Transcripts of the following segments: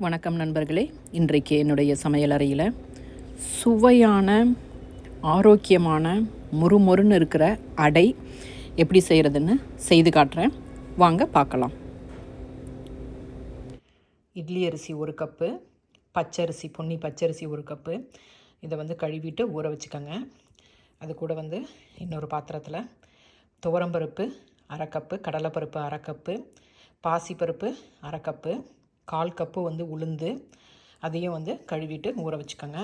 வணக்கம் நண்பர்களே. இன்றைக்கு என்னுடைய சமையலறையில் சுவையான ஆரோக்கியமான மொறுமொறுன்னு இருக்கிற அடை எப்படி செய்கிறதுன்னு செய்து காட்டுறேன். வாங்க பார்க்கலாம். இட்லி அரிசி ஒரு கப்பு பச்சரிசி பொன்னி பச்சரிசி ஒரு கப்பு. இதை வந்து கழுவிட்டு ஊற வச்சுக்கோங்க. அது கூட வந்து இன்னொரு பாத்திரத்தில் துவரம்பருப்பு அரை கப்பு கடலைப்பருப்பு அரை கப்பு பாசிப்பருப்பு அரை கப்பு கால் கப்பு வந்து உளுந்து அதையும் வந்து கழுவிட்டு ஊற வச்சுக்கோங்க.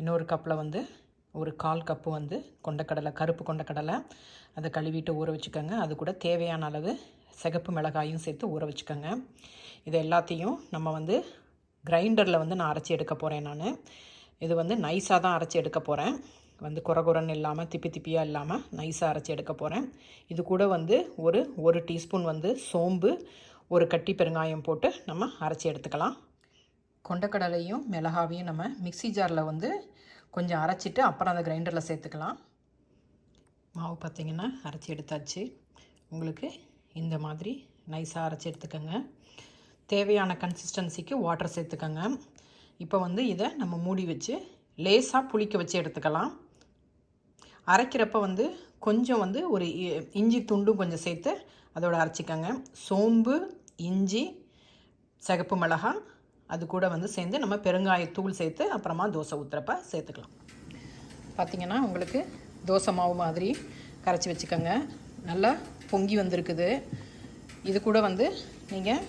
இன்னொரு கப்பில் வந்து ஒரு கால் கப்பு வந்து கொண்டக்கடலை கருப்பு கொண்டக்கடலை அதை கழுவிட்டு ஊற வச்சுக்கோங்க. அது கூட தேவையான அளவு சிகப்பு மிளகாயும் சேர்த்து ஊற வச்சுக்கோங்க. இது எல்லாத்தையும் நம்ம வந்து கிரைண்டரில் வந்து நான் அரைச்சி எடுக்க போகிறேன் நான். இது வந்து நைஸாக தான் அரைச்சி எடுக்க போகிறேன் வந்து குறை இல்லாமல் திப்பி திப்பியாக இல்லாமல் நைஸாக அரைச்சி எடுக்க போகிறேன் இது கூட வந்து ஒரு ஒரு டீஸ்பூன் வந்து சோம்பு ஒரு கட்டி பெருங்காயம் போட்டு நம்ம அரைச்சி எடுத்துக்கலாம். கொண்டக்கடலையும் மிளகாவையும் நம்ம மிக்ஸி ஜாரில் வந்து கொஞ்சம் அரைச்சிட்டு அப்புறம் அதை கிரைண்டரில் சேர்த்துக்கலாம். மாவு பார்த்திங்கன்னா அரைச்சி எடுத்தாச்சு. உங்களுக்கு இந்த மாதிரி நைஸாக அரைச்சி எடுத்துக்கோங்க. தேவையான கன்சிஸ்டன்சிக்கு வாட்டர் சேர்த்துக்கோங்க. இப்போ வந்து இதை நம்ம மூடி வச்சு லேசாக புளிக்க வச்சு எடுத்துக்கலாம். அரைக்கிறப்ப வந்து கொஞ்சம் வந்து ஒரு இ- இஞ்சி துண்டும் கொஞ்சம் சேர்த்து அதோட அரைச்சிக்கோங்க. சோம்பு இஞ்சி சிகப்பு மிளகாய் அது கூட வந்து சேர்ந்து நம்ம பெருங்காயத்தூள் சேர்த்து அப்புறமா தோசை ஊற்றுறப்ப சேர்த்துக்கலாம். பார்த்திங்கன்னா உங்களுக்கு தோசை மாவு மாதிரி கரைச்சி வச்சுக்கோங்க. நல்லா பொங்கி வந்திருக்குது. இது கூட வந்து நீங்கள்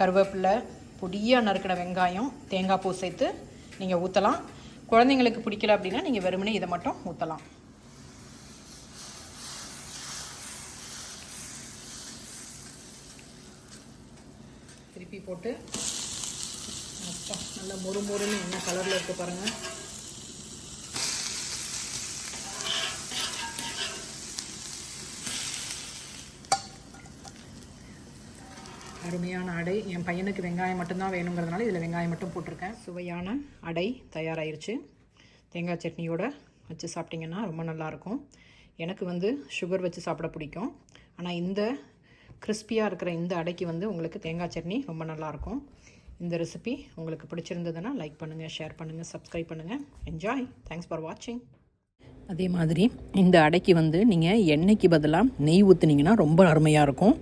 கருவேப்பிலை பொடியாக நறுக்கிற வெங்காயம் தேங்காய் பூ சேர்த்து நீங்கள் ஊற்றலாம் குழந்தைங்களுக்கு பிடிக்கல அப்படின்னா நீங்கள் வெறுமனே இதை மட்டும் ஊற்றலாம் திருப்பி போட்டு அப்பா நல்லா மொறு மொறுன்னு என்ன கலரில் இருக்குது பாருங்கள் அருமையான அடை. என் பையனுக்கு வெங்காயம் மட்டும்தான் வேணுங்கிறதுனால இதில் வெங்காயம் மட்டும் போட்டிருக்கேன். சுவையான அடை தயாராகிருச்சு தேங்காய் சட்னியோட வச்சு சாப்பிட்டிங்கன்னா ரொம்ப நல்லாயிருக்கும் எனக்கு வந்து சுகர் வச்சு சாப்பிட பிடிக்கும். ஆனால் இந்த கிறிஸ்பியாக இருக்கிற இந்த அடைக்கு வந்து உங்களுக்கு தேங்காய் சட்னி ரொம்ப நல்லாயிருக்கும். இந்த ரெசிபி உங்களுக்கு பிடிச்சிருந்ததுன்னா லைக் பண்ணுங்கள் ஷேர் பண்ணுங்கள் சப்ஸ்கிரைப் பண்ணுங்கள் என்ஜாய் தேங்க்ஸ் ஃபார் வாட்சிங் அதே மாதிரி இந்த அடைக்கு வந்து நீங்கள் எண்ணெய்க்கு பதிலாக நெய் ஊற்றுனீங்கன்னா ரொம்ப அருமையாக இருக்கும்.